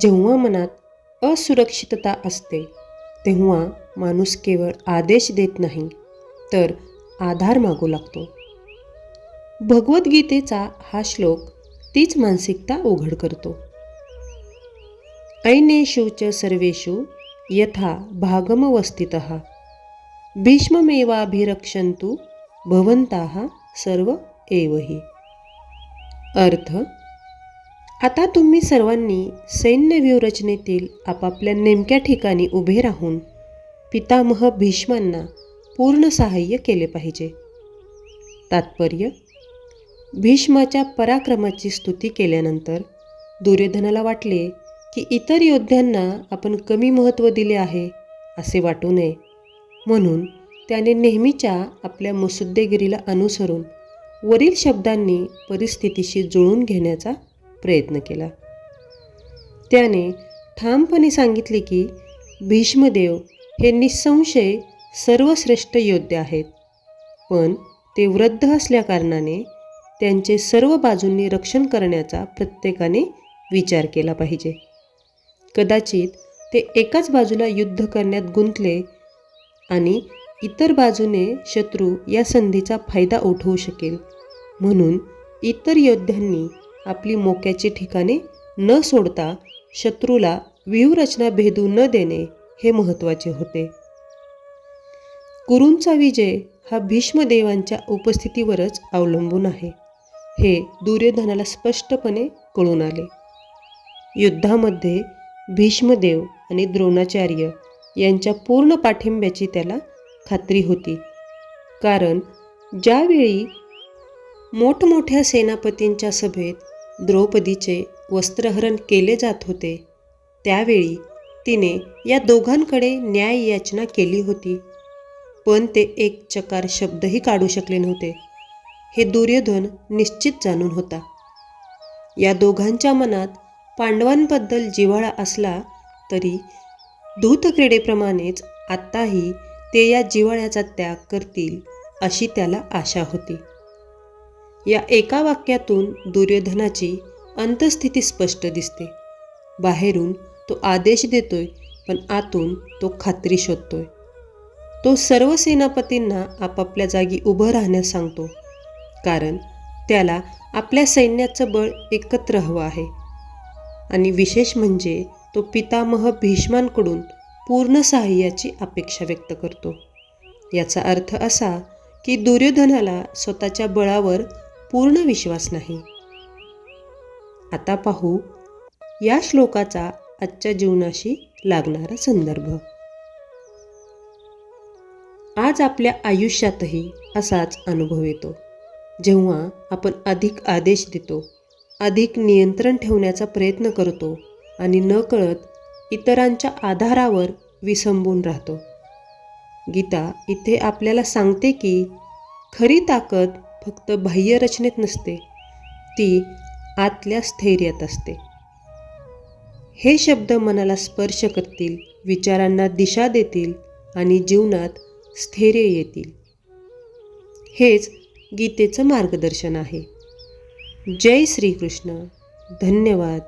जेव्हा मनात असुरक्षितता असते तेव्हा माणूस केवळ आदेश देत नाही तर आधार मागू लागतो. भगवद्गीतेचा हा श्लोक तीच मानसिकता उघड करतो. ऐनेषु च सर्वेषु यथा भागमवस्थितः। भीष्ममेवाभिरक्षंतु भवंता सर्व एवही अर्थ आता तुम्ही सर्वांनी सैन्य व्यूहरचनेतील आपापल्या नेमक्या ठिकाणी उभे राहून पितामह भीष्मांना पूर्ण सहाय्य केले पाहिजे. तात्पर्य भीष्माच्या पराक्रमाची स्तुती केल्यानंतर दुर्योधनाला वाटले की इतर योद्ध्यांना आपण कमी महत्त्व दिले आहे असे वाटू नये. म्हणून त्याने नेहमीच्या आपल्या मुसुद्देगिरीला अनुसरून वरील शब्दांनी परिस्थितीशी जुळून घेण्याचा प्रयत्न केला. त्याने ठामपणे सांगितले की भीष्मदेव हे निसंशय सर्वश्रेष्ठ योद्धे आहेत. पण ते वृद्ध असल्याकारणाने त्यांचे सर्व बाजूंनी रक्षण करण्याचा प्रत्येकाने विचार केला पाहिजे. कदाचित ते एकाच बाजूला युद्ध करण्यात गुंतले आणि इतर बाजूने शत्रू या संधीचा फायदा उठवू शकेल. म्हणून इतर योद्ध्यांनी आपली मोक्याची ठिकाणे न सोडता शत्रूला व्यूहरचना भेदू न देणे हे महत्त्वाचे होते. कुरूंचा विजय हा भीष्मदेवांच्या उपस्थितीवरच अवलंबून आहे हे दुर्योधनाला स्पष्टपणे कळून आले. युद्धामध्ये भीष्मदेव आणि द्रोणाचार्य यांच्या पूर्ण पाठिंब्याची त्याला खात्री होती. कारण ज्यावेळी मोठमोठ्या सेनापतींच्या सभेत द्रौपदीचे वस्त्रहरण केले जात होते. त्यावेळी तिने या दोघांकडे न्याय याचना केली होती. पण ते एक चकार शब्दही काढू शकले नव्हते. हे दुर्योधन निश्चित जाणून होता. या दोघांच्या मनात पांडवांबद्दल जिव्हाळा असला तरी धूतक्रीडेप्रमाणेच आत्ताही ते या जिव्हाळ्याचा त्याग करतील अशी त्याला आशा होती. या एका वाक्यातून दुर्योधनाची अंतस्थिती स्पष्ट दिसते. बाहेरून तो आदेश देतोय पण आतून तो खात्री शोधतोय. तो सर्व सेनापतींना आपापल्या जागी उभं राहण्यास सांगतो कारण त्याला आपल्या सैन्याचं बळ एकत्र हवं आहे. आणि विशेष म्हणजे तो पितामह भीष्मांकडून पूर्ण सहाय्याची अपेक्षा व्यक्त करतो. याचा अर्थ असा की दुर्योधनाला स्वतःच्या बळावर पूर्ण विश्वास नाही. आता पाहू या श्लोकाचा आजच्या जीवनाशी लागणारा संदर्भ. आज आपल्या आयुष्यातही असाच अनुभव येतो. जेव्हा आपण अधिक आदेश देतो अधिक नियंत्रण ठेवण्याचा प्रयत्न करतो आणि नकळत इतरांच्या आधारावर विसंबून राहतो. गीता इथे आपल्याला सांगते की खरी ताकद फक्त बाह्य रचनेत नसते ती आतल्या स्थैर्यात असते. हे शब्द मनाला स्पर्श करतील विचारांना दिशा देतील आणि जीवनात स्थैर्य येतील. हेच गीतेचं मार्गदर्शन आहे. जय श्रीकृष्ण. धन्यवाद.